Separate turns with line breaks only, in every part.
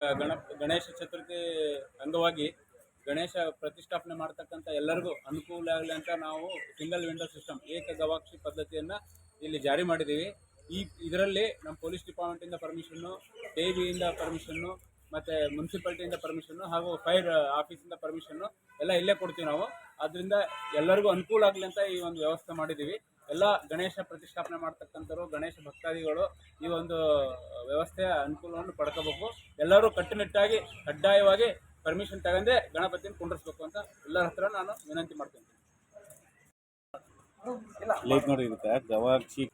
ಗಣ, ಗಣೇಶ ಚತುರ್ಥಿ ಅಂಗವಾಗಿ ಗಣೇಶ ಪ್ರತಿಷ್ಠಾಪನೆ ಮಾಡ್ತಕ್ಕಂಥ ಎಲ್ಲರಿಗೂ ಅನುಕೂಲ ಆಗಲಿ ಅಂತ ನಾವು ಸಿಂಗಲ್ ವಿಂಡೋ ಸಿಸ್ಟಮ್ ಏಕ ಗವಾಕ್ಷಿ ಪದ್ಧತಿಯನ್ನು ಇಲ್ಲಿ ಜಾರಿ ಮಾಡಿದ್ದೀವಿ. ಈ, ಇದರಲ್ಲಿ ನಮ್ಮ ಪೊಲೀಸ್ ಡಿಪಾರ್ಟ್ಮೆಂಟಿಂದ ಪರ್ಮಿಷನ್ನು ಕೆ ವಿಯಿಂದ ಪರ್ಮಿಷನ್ನು ಮತ್ತು ಮುನ್ಸಿಪಾಲ್ಟಿಯಿಂದ ಪರ್ಮಿಷನ್ನು ಹಾಗೂ ಫೈರ್ ಆಫೀಸಿಂದ ಪರ್ಮಿಷನ್ನು ಎಲ್ಲ ಇಲ್ಲೇ ಕೊಡ್ತೀವಿ ನಾವು. ಅದರಿಂದ ಎಲ್ಲರಿಗೂ ಅನುಕೂಲ ಆಗಲಿ ಅಂತ ಈ ಒಂದು ವ್ಯವಸ್ಥೆ ಮಾಡಿದ್ದೀವಿ ಎಲ್ಲ ಗಣೇಶ ಪ್ರತಿಷ್ಠಾಪನೆ ಮಾಡ್ತಕ್ಕಂಥವ್ರು ಗಣೇಶ ಭಕ್ತಾದಿಗಳು ಈ ಒಂದು ವ್ಯವಸ್ಥೆಯ ಅನುಕೂಲವನ್ನು ಪಡ್ಕೋಬೇಕು. ಎಲ್ಲರೂ ಕಟ್ಟುನಿಟ್ಟಾಗಿ ಕಡ್ಡಾಯವಾಗಿ ಪರ್ಮಿಷನ್ ತಗೊಂಡೆ ಗಣಪತಿನ ಕುಂಡ್ರಿಸ್ಬೇಕು ಅಂತ ಎಲ್ಲರ ಹತ್ರ ನಾನು ವಿನಂತಿ ಮಾಡ್ತೀನಿ.
ಲೈಟ್ ನೋಡಿ ಇರುತ್ತೆ. ಗವಾಕ್ಷಿ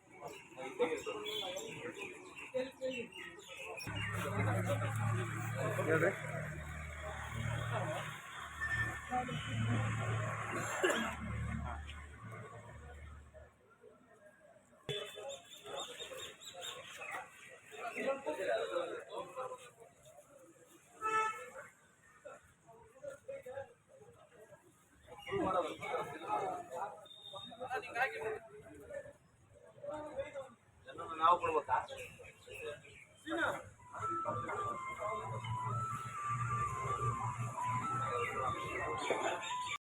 ನಾವು ಕೊಡ್ಬೇಕಾ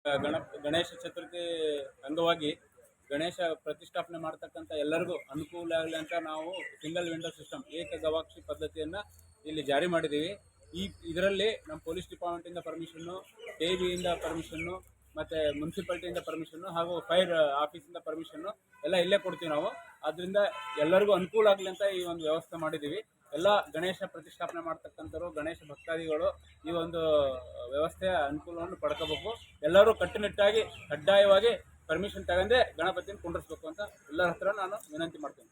ಗಣ, ಗಣೇಶ ಚತುರ್ಥಿ ಅಂಗವಾಗಿ ಗಣೇಶ ಪ್ರತಿಷ್ಠಾಪನೆ ಮಾಡ್ತಕ್ಕಂಥ ಎಲ್ಲರಿಗೂ ಅನುಕೂಲ ಆಗಲಿ ಅಂತ ನಾವು ಸಿಂಗಲ್ ವಿಂಡೋ ಸಿಸ್ಟಮ್ ಏಕ ಗವಾಕ್ಷಿ ಪದ್ಧತಿಯನ್ನು ಇಲ್ಲಿ ಜಾರಿ ಮಾಡಿದ್ದೀವಿ. ಈ, ಇದರಲ್ಲಿ ನಮ್ಮ ಪೊಲೀಸ್ ಡಿಪಾರ್ಟ್ಮೆಂಟಿಂದ ಪರ್ಮಿಷನ್ನು ಕೆ ಬಿಯಿಂದ ಪರ್ಮಿಷನ್ನು ಮತ್ತು ಮುನ್ಸಿಪಾಲ್ಟಿಯಿಂದ ಪರ್ಮಿಷನ್ನು ಹಾಗೂ ಫೈರ್ ಆಫೀಸಿಂದ ಪರ್ಮಿಷನ್ನು ಎಲ್ಲ ಇಲ್ಲೇ ಕೊಡ್ತೀವಿ ನಾವು. ಆದ್ದರಿಂದ ಎಲ್ಲರಿಗೂ ಅನುಕೂಲ ಆಗಲಿ ಅಂತ ಈ ಒಂದು ವ್ಯವಸ್ಥೆ ಮಾಡಿದ್ದೀವಿ. ಎಲ್ಲ ಗಣೇಶ ಪ್ರತಿಷ್ಠಾಪನೆ ಮಾಡ್ತಕ್ಕಂಥವ್ರು, ಗಣೇಶ ಭಕ್ತಾದಿಗಳು ಈ ಒಂದು ವ್ಯವಸ್ಥೆಯ ಅನುಕೂಲವನ್ನು ಪಡ್ಕೋಬೇಕು. ಎಲ್ಲರೂ ಕಟ್ಟುನಿಟ್ಟಾಗಿ, ಕಡ್ಡಾಯವಾಗಿ ಪರ್ಮಿಷನ್ ತಗೊಂಡೇ ಗಣಪತಿಯನ್ನು ಕುಂಡರಿಸ್ಬೇಕು ಅಂತ ಎಲ್ಲರ ಹತ್ರ ನಾನು ವಿನಂತಿ ಮಾಡ್ತೀನಿ.